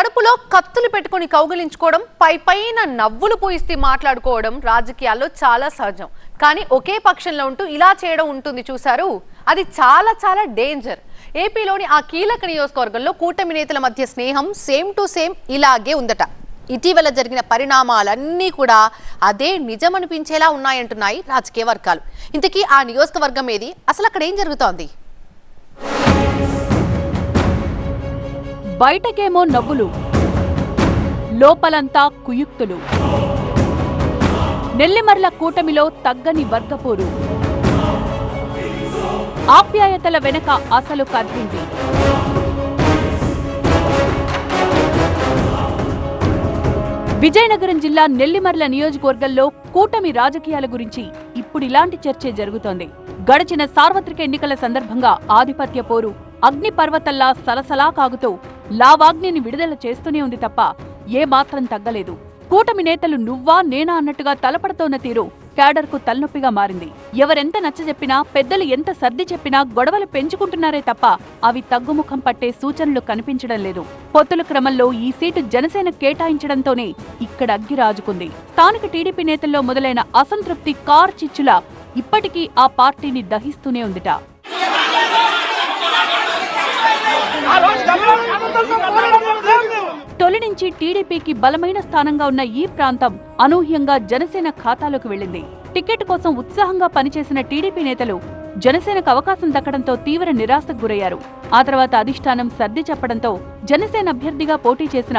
కడుపులో కత్తులు పెట్టుకొని కౌగిలించుకోవడం పై పైన నవ్వులు పోయిస్తే మాట్లాడుకోవడం రాజకీయాల్లో చాలా సహజం. కానీ ఒకే పక్షంలో ఉంటూ ఇలా చేయడం ఉంటుంది చూశారు. అది చాలా చాలా డేంజర్. ఏపీలోని ఆ కీలక నియోజకవర్గంలో కూటమి నేతల మధ్య స్నేహం సేమ్ టు సేమ్ ఇలాగే ఉందట. ఇటీవల జరిగిన పరిణామాలన్నీ కూడా అదే నిజమనిపించేలా ఉన్నాయంటున్నాయి రాజకీయ వర్గాలు. ఇంతకీ ఆ నియోజకవర్గం ఏది? అసలు అక్కడ ఏం జరుగుతోంది? బయటకేమో నవ్వులు. లోపలంతా కుయుక్తులు. నెల్లిమర్ల కూటమిలో తగ్గని వర్గపోరు. ఆప్యాయతల వెనక అసలు కద్దింది విజయనగరం జిల్లా నెల్లిమర్ల నియోజకవర్గంలో కూటమి రాజకీయాల గురించి ఇప్పుడు ఇలాంటి చర్చే జరుగుతోంది. గడిచిన సార్వత్రిక ఎన్నికల సందర్భంగా ఆధిపత్య పోరు. అగ్నిపర్వతల్లా సలసలా కాగుతూ లావాగ్నిని విడుదల చేస్తూనే ఉంది తప్ప ఏ మాత్రం తగ్గలేదు. కూటమి నేతలు నువ్వా నేనా అన్నట్టుగా తలపడుతోన్న తీరు క్యాడర్కు తలనొప్పిగా మారింది. ఎవరెంత నచ్చజెప్పినా పెద్దలు ఎంత సర్ది చెప్పినా గొడవలు పెంచుకుంటున్నారే తప్ప అవి తగ్గుముఖం పట్టే సూచనలు కనిపించడం లేదు. పొత్తుల క్రమంలో ఈ సీటు జనసేన కేటాయించడంతోనే ఇక్కడ అగ్గి రాజుకుంది. స్థానిక టీడీపీ నేతల్లో మొదలైన అసంతృప్తి కార్ చిచ్చులా ఇప్పటికీ ఆ పార్టీని దహిస్తూనే ఉందిట. తొలి నుంచి టీడీపీకి బలమైన స్థానంగా ఉన్న ఈ ప్రాంతం అనూహ్యంగా జనసేన ఖాతాలోకి వెళ్ళింది. టికెట్ కోసం ఉత్సాహంగా పనిచేసిన టీడీపీ నేతలు జనసేనకు అవకాశం దక్కడంతో తీవ్ర నిరాశకు గురయ్యారు. ఆ తర్వాత అధిష్టానం సర్ది చెప్పడంతో జనసేన అభ్యర్థిగా పోటీ చేసిన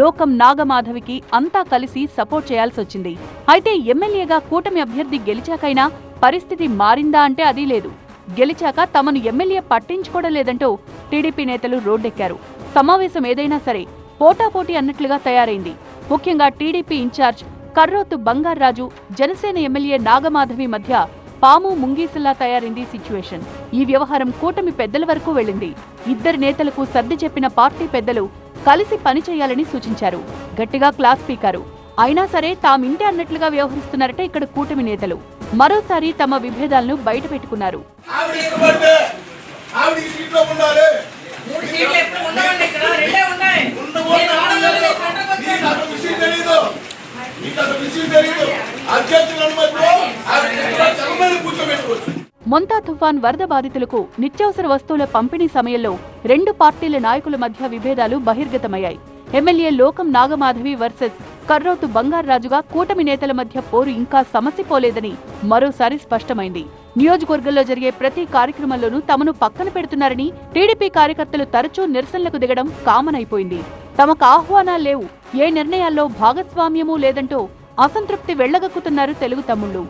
లోకం నాగమాధవికి అంతా కలిసి సపోర్ట్ చేయాల్సి వచ్చింది. అయితే ఎమ్మెల్యేగా కూటమి అభ్యర్థి గెలిచాకైనా పరిస్థితి మారిందా అంటే అదీ లేదు. గెలిచాక తమను ఎమ్మెల్యే పట్టించుకోవడం లేదంటూ టీడీపీ నేతలు రోడ్డెక్కారు. సమావేశం ఏదైనా సరే పోటాపోటీ అన్నట్లుగా తయారైంది. ముఖ్యంగా TDP in-charge Karrothu Bangaraju Janasena MLA Nagamadhavi మధ్య పాము ముంగీసులా తయారైంది సిచ్యువేషన్. ఈ వ్యవహారం కూటమి పెద్దల వరకు వెళ్ళింది. ఇద్దరు నేతలకు సర్ది చెప్పిన పార్టీ పెద్దలు కలిసి పనిచేయాలని సూచించారు. గట్టిగా క్లాస్ పీకారు. అయినా సరే తామింటే అన్నట్లుగా వ్యవహరిస్తున్నారట ఇక్కడ కూటమి నేతలు. మరోసారి తమ విభేదాలను బయటపెట్టుకున్నారు. ఆవిడ మొంతా తుఫాన్ వరద బాధితులకు నిత్యావసర వస్తువుల పంపిణీ సమయంలో రెండు పార్టీల నాయకుల మధ్య విభేదాలు బహిర్గతమయ్యాయి. ఎమ్మెల్యే లోకం నాగమాధవి వర్సెస్ కర్రోతు బంగారాజుగా కూటమి నేతల మధ్య పోరు ఇంకా సమసిపోలేదని మరోసారి స్పష్టమైంది. నియోజకవర్గంలో జరిగే ప్రతి కార్యక్రమంలోనూ తమను పక్కన పెడుతున్నారని టీడీపీ కార్యకర్తలు తరచూ నిరసనలకు దిగడం కామన్ అయిపోయింది తమకు ఆహ్వానాలు లేవు. ఏ నిర్ణయాల్లో భాగస్వామ్యమూ లేదంటూ అసంతృప్తి వెళ్ళగక్కుతున్నారు తెలుగు తమ్ముళ్ళు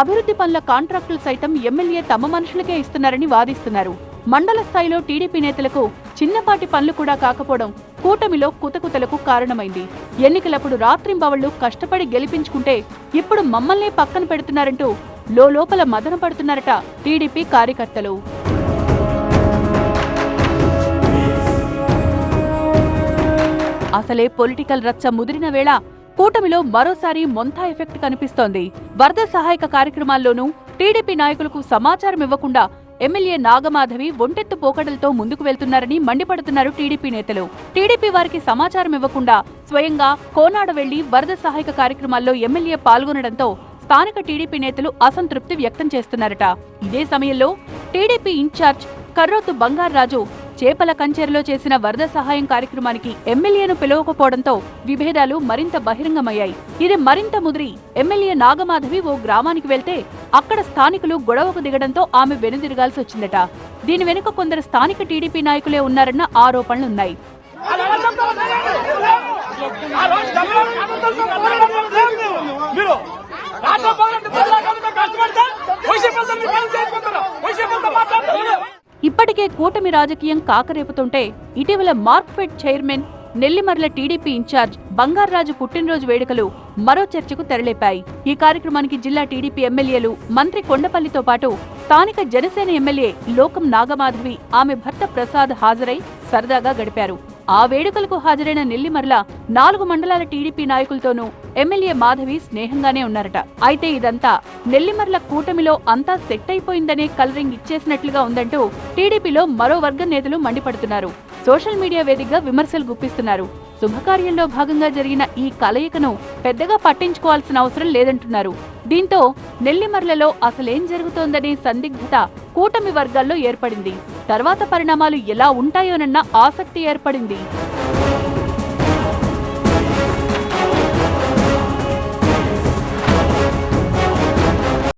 అభివృద్ధి పనుల కాంట్రాక్టులు సైతం ఎమ్మెల్యే తమ మనుషులకే ఇస్తున్నారని వాదిస్తున్నారు. మండల స్థాయిలో టీడీపీ నేతలకు చిన్నపాటి పనులు కూడా కాకపోవడం కూటమిలో కుతకుతలకు కారణమైంది. ఎన్నికలప్పుడు రాత్రింబవళ్ళు కష్టపడి గెలిపించుకుంటే ఇప్పుడు మమ్మల్నే పక్కన పెడుతున్నారంటూ లోపల మదన పడుతున్నారట టీడీపీ కార్యకర్తలు. అసలే పొలిటికల్ రచ్చ ముదిరిన వేళ కూటమిలో మరోసారి మొంతా ఎఫెక్ట్ కనిపిస్తోంది. వరద సహాయక కార్యక్రమాల్లోనూ టీడీపీ నాయకులకు సమాచారం ఇవ్వకుండా ఎమ్మెల్యే నాగమాధవి ఒంటెత్తు పోకడలతో ముందుకు వెళ్తున్నారని మండిపడుతున్నారు టీడీపీ నేతలు. టీడీపీ వారికి సమాచారం ఇవ్వకుండా స్వయంగా కోనాడ వెళ్ళి వరద సహాయక కార్యక్రమాల్లో ఎమ్మెల్యే పాల్గొనడంతో స్థానిక టీడీపీ నేతలు అసంతృప్తి వ్యక్తం చేస్తున్నారట. ఇదే సమయంలో టీడీపీ ఇన్ఛార్జ్ కర్రోతు బంగారాజు చేపల కంచెరలో చేసిన వరద సహాయం కార్యక్రమానికి ఎమ్మెల్యేను పిలవకపోవడంతో విభేదాలు మరింత బహిరంగమయ్యాయి. ఇది మరింత ముదిరి. ఎమ్మెల్యే నాగమాధవి ఓ గ్రామానికి వెళ్తే అక్కడ స్థానికులు గొడవకు దిగడంతో ఆమె వెనుదిరగాల్సి వచ్చిందట. దీని వెనుక కొందరు స్థానిక టీడీపీ నాయకులే ఉన్నారన్న ఆరోపణలున్నాయి. కూటమి రాజకీయం కాకరేపుతుంటే ఇటీవల Markfed chairman Nellimarla TDP in-charge Bangararaju పుట్టినరోజు వేడుకలు మరో చర్చకు తెరలేపాయి. ఈ కార్యక్రమానికి జిల్లా టీడీపీ ఎమ్మెల్యేలు మంత్రి కొండపల్లితో పాటు స్థానిక జనసేన ఎమ్మెల్యే లోకం నాగమాధవి ఆమె భర్త ప్రసాద్ హాజరై సరదాగా గడిపారు. ఆ వేడుకలకు హాజరైన నెల్లిమర్ల నాలుగు మండలాల టీడీపీ నాయకులతోనూ ఎమ్మెల్యే మాధవి స్నేహంగానే ఉన్నారట. అయితే ఇదంతా నెల్లిమర్ల కూటమిలో అంతా సెట్ అయిపోయిందనే కలరింగ్ ఇచ్చేసినట్లుగా ఉందంటూ టీడీపీలో మరో వర్గం నేతలు మండిపడుతున్నారు. సోషల్ మీడియా వేదికగా విమర్శలు గుప్పిస్తున్నారు. శుభకార్యంలో భాగంగా జరిగిన ఈ కలయికను పెద్దగా పట్టించుకోవాల్సిన అవసరం లేదంటున్నారు. దీంతో నెల్లిమర్లలో అసలేం జరుగుతోందనే సందిగ్ధత కూటమి వర్గాల్లో ఏర్పడింది. తర్వాత పరిణామాలు ఎలా ఉంటాయోనన్న ఆసక్తి ఏర్పడింది.